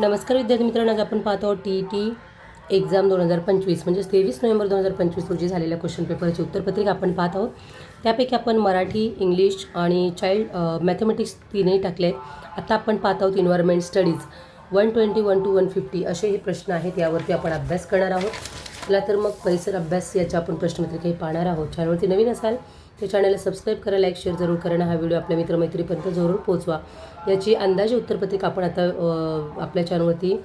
नमस्कार विद्यार्थी मित्रांनो आज आपण पाहत आहोत टी टी एक्झाम दोन हजार पंचवीस म्हणजे तेवीस नोव्हेंबर दोन हजार पंचवीस रोजी झालेल्या क्वेश्चन पेपरची उत्तरपत्रिका आपण पाहत आहोत. त्यापैकी आपण मराठी इंग्लिश आणि चाइल्ड मॅथमॅटिक्स तीनही टाकले. आता आपण पाहत आहोत environment studies one twenty one two one fifty असे हे प्रश्न आहेत यावरती आपण अभ्यास करणार आहोत. चला तर मग परिसर अभ्यास याच्या आपण प्रश्नपत्रिकाही पाहणार आहोत. चॅनलवरती नवीन असाल ते चॅनलला सबस्क्राईब करा लाईक शेअर जरूर करा हा व्हिडिओ आपल्या मित्रमैत्रीपर्यंत जरूर पोहोचवा. याची अंदाजे उत्तरपत्रिका आपण आता आपल्या चॅनलवरती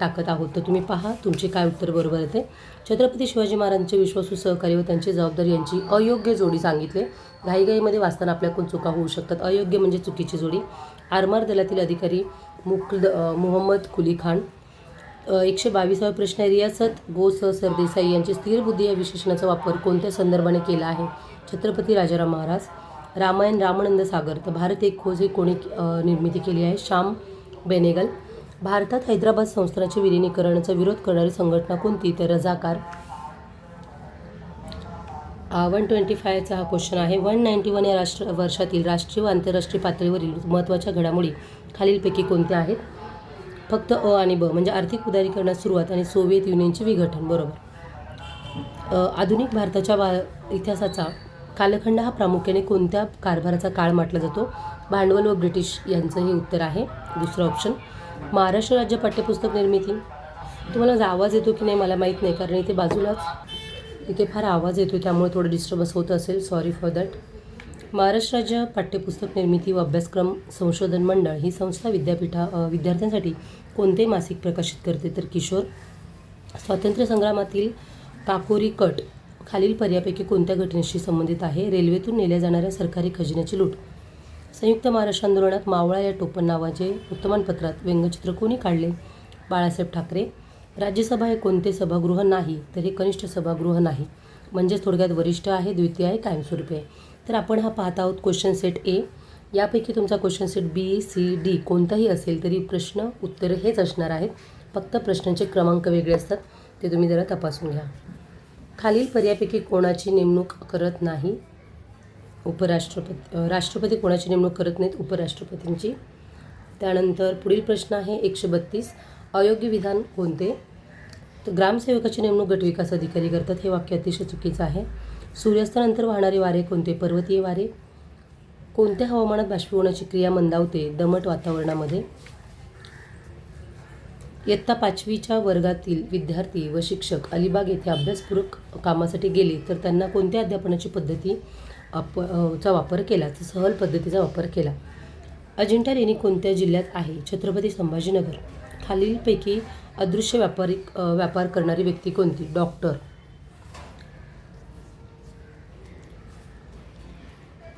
टाकत आहोत. तर तुम्ही पहा तुमचे काय उत्तर बरोबर येते. छत्रपती शिवाजी महाराजांचे विश्वासू सहकारी व त्यांची जबाबदारी यांची अयोग्य जोडी सांगितले. घाईघाईमध्ये वाचताना आपल्याकडून चुका होऊ शकतात. अयोग्य म्हणजे चुकीची जोडी. आरमार दलातील अधिकारी मुकुल मोहम्मद कुली खान एकशे बावीसावा प्रश्न आहे. रियासत गो स सरदेसाई यांचे स्थिर बुद्धी या विशेषणाचा वापर कोणत्या संदर्भाने केला आहे? छत्रपती राजाराम महाराज रामायण रामानंद सागर तर भारत एक खोज हे कोणी निर्मिती केली आहे? श्याम बेनेगल भारतात हैदराबाद संस्थानाचे विलिनीकरणाचा विरोध करणारी संघटना कोणती? तर रजाकार वन ट्वेंटी फायचा हा क्वेश्चन आहे. वन नाईन्टी वन या राष्ट्र वर्षातील राष्ट्रीय व आंतरराष्ट्रीय पातळीवरील महत्त्वाच्या घडामोडी खालीलपैकी कोणत्या आहेत? फक्त अ आणि ब म्हणजे आर्थिक उदारीकरणास सुरुवात आणि सोव्हिएत युनियनचे विघटन बरोबर? आधुनिक भारताच्या वा इतिहासाचा कालखंड हा प्रामुख्याने कोणत्या कारभाराचा काळ म्हटला जातो? भांडवल व ब्रिटिश यांचं हे उत्तर आहे. दुसरं ऑप्शन महाराष्ट्र राज्य पाठ्यपुस्तक निर्मिती. तुम्हाला जर आवाज येतो की नाही मला माहीत नाही कारण इथे बाजूलाच इथे फार आवाज येतो त्यामुळे थोडं डिस्टर्बन्स होत असेल. सॉरी फॉर दॅट महाराष्ट्र राज्य पाठ्यपुस्तक निर्मिती व अभ्यासक्रम संशोधन मंडळ ही संस्था विद्यापीठा विद्यार्थ्यांसाठी कोणते मासिक प्रकाशित करते? तर किशोर स्वातंत्र्य संग्रामातील काकोरी कट खालील पर्यापैकी कोणत्या घटनेशी संबंधित आहे? रेल्वेतून नेल्या जाणाऱ्या सरकारी खजिन्याची लूट. संयुक्त महाराष्ट्र आंदोलनात मावळा या टोपण नावाचे वर्तमानपत्रात व्यंगचित्र कोणी काढले? बाळासाहेब ठाकरे राज्यसभा हे कोणते सभागृह नाही? तर हे कनिष्ठ सभागृह नाही. म्हणजेच थोडक्यात वरिष्ठ आहे द्वितीय आहे कायमस्वरूपी आहे. तर आपण हा पाहत आहोत क्वेश्चन सेट ए यापैकी तुमचा question set B C D कोणताही असेल तरी प्रश्न उत्तर हेच असणार आहेत. फक्त प्रश्नांचे क्रमांक वेगळे असतात. ते तुम्ही जरा तपासून घ्या. खालील पर्यापैकी कोणाची नेमणूक करत नाही? उपराष्ट्रपती राष्ट्रपती कोणाची नेमणूक करत नाहीत? उपराष्ट्रपतींची. त्यानंतर पुढील प्रश्न आहे एकशे बत्तीस. अयोग्य विधान कोणते? तर ग्रामसेवकाची नेमणूक गटविकास अधिकारी करतात. हे वाक्य अतिशय चुकीचं आहे. सूर्यास्तानंतर वाहणारे वारे कोणते? पर्वतीय वारे. कोणत्या हवामानात बाष्पीभवनाची क्रिया मंदावते? दमट वातावरणामध्ये. इयत्ता पाचवीच्या वर्गातील विद्यार्थी व शिक्षक अलिबाग येथे अभ्यासपूरक कामासाठी गेले तर त्यांना कोणत्या अध्यापनाची पद्धती अप चा वापर केला? तर सहल पद्धतीचा वापर केला. अजिंठा लेणी कोणत्या जिल्ह्यात आहे? छत्रपती संभाजीनगर. खालीलपैकी अदृश्य व्यापारिक व्यापार करणारी व्यक्ती कोणती? डॉक्टर.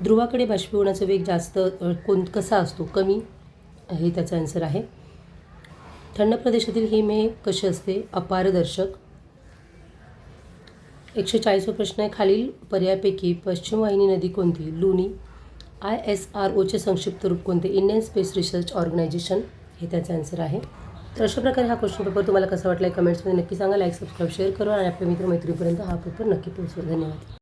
ध्रुवाकडे बाष्पीभवनाचा वेग जास्त कोण कसा असतो? कमी? हे त्याचा आन्सर आहे. थंड प्रदेशातील हिम हे कसे असते? अपारदर्शक. एकशे चाळीसवा प्रश्न आहे. खालील पर्यायापैकी पश्चिम वाहिनी नदी कोणती? लुनी. आय एस आर ओचे संक्षिप्त रूप कोणते? Indian Space Research Organisation. हे त्याचं आन्सर आहे. तर अशा प्रकारे हा क्वेश्चन पेपर तुम्हाला कसा वाटला कमेंट्समध्ये नक्की सांगा. लाईक सबस्क्राईब शेअर करा. आणि आपल्या मित्रमैत्रीपर्यंत हा पेपर नक्की पोहोचवा. धन्यवाद.